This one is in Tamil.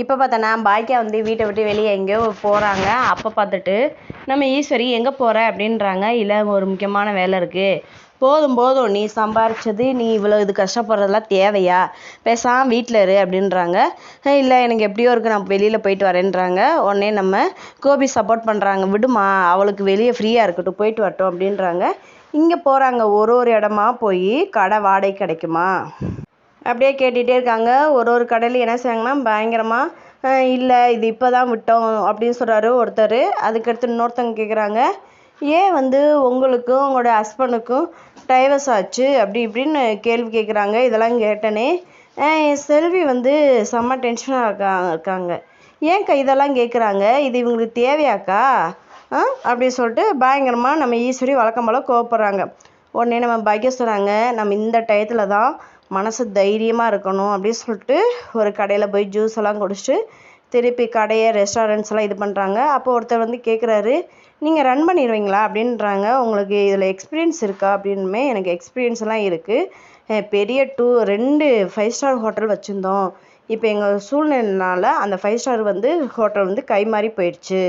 இப்போ பார்த்தோன்னா பாக்கியா வந்து வீட்டை விட்டு வெளியே எங்கேயோ போகிறாங்க அப்போ பார்த்துட்டு நம்ம ஈஸ்வரி எங்கே போகிற அப்படின்றாங்க. இல்லை ஒரு முக்கியமான வேலை இருக்குது போதும் போதும். நீ சம்பாரிச்சது நீ இவ்வளோ இது கஷ்டப்படுறதெல்லாம் தேவையா? பேசாமல் வீட்டில் இரு அப்படின்றாங்க. இல்லை எனக்கு எப்படியோ இருக்குது நான் வெளியில் போயிட்டு வரேன்றாங்க. உடனே நம்ம கோபி சப்போர்ட் பண்ணுறாங்க விடுமா அவளுக்கு வெளியே ஃப்ரீயாக இருக்கட்டும். போயிட்டு வரட்டும் அப்படின்றாங்க. இங்கே போகிறாங்க ஒரு ஒரு இடமா போய் கடை வாடகை கிடைக்குமா? அப்படியே கேட்டுகிட்டே இருக்காங்க. ஒரு ஒரு கடையில் என்ன செய்யாங்கன்னா பயங்கரமாக இல்லை இது இப்போ தான் விட்டோம் அப்படின்னு சொல்கிறாரு ஒருத்தர். அதுக்கடுத்து இன்னொருத்தவங்க கேட்குறாங்க ஏன் வந்து உங்களுக்கும் உங்களோட ஹஸ்பண்டுக்கும் டைவர்ஸ் ஆச்சு? அப்படி இப்படின்னு கேள்வி கேட்குறாங்க இதெல்லாம் கேட்டனே என் செல்வி வந்து செம்ம டென்ஷனாக இருக்கா இருக்காங்க. ஏன்க்கா இதெல்லாம் கேட்குறாங்க இது இவங்களுக்கு தேவையாக்கா? ஆ? அப்படி சொல்லிட்டு பயங்கரமாக நம்ம ஈஸ்வரி வழக்கம் போல் கோவப்படுறாங்க. உடனே நம்ம பாக்கிய சொல்கிறாங்க நம்ம இந்த டயத்தில் தான் மனசு தைரியமாக இருக்கணும் அப்படின்னு சொல்லிட்டு ஒரு கடையில் போய் ஜூஸ் எல்லாம் குடிச்சிட்டு திருப்பி கடையை ரெஸ்டாரண்ட்ஸ் எல்லாம் இது பண்ணுறாங்க அப்போ ஒருத்தர் வந்து கேட்குறாரு நீங்கள் ரன் பண்ணிடுவீங்களா? அப்படின்றாங்க. உங்களுக்கு இதில் எக்ஸ்பீரியன்ஸ் இருக்கா? அப்படின்னுமே எனக்கு எக்ஸ்பீரியன்ஸ் எல்லாம் இருக்குது பெரிய டூ ரெண்டு ஃபைவ் ஸ்டார் ஹோட்டல் வச்சுருந்தோம். இப்போ எங்கள் சூழ்நிலைனால அந்த ஃபைவ் ஸ்டார் வந்து ஹோட்டல் வந்து கை மாறி போயிடுச்சு.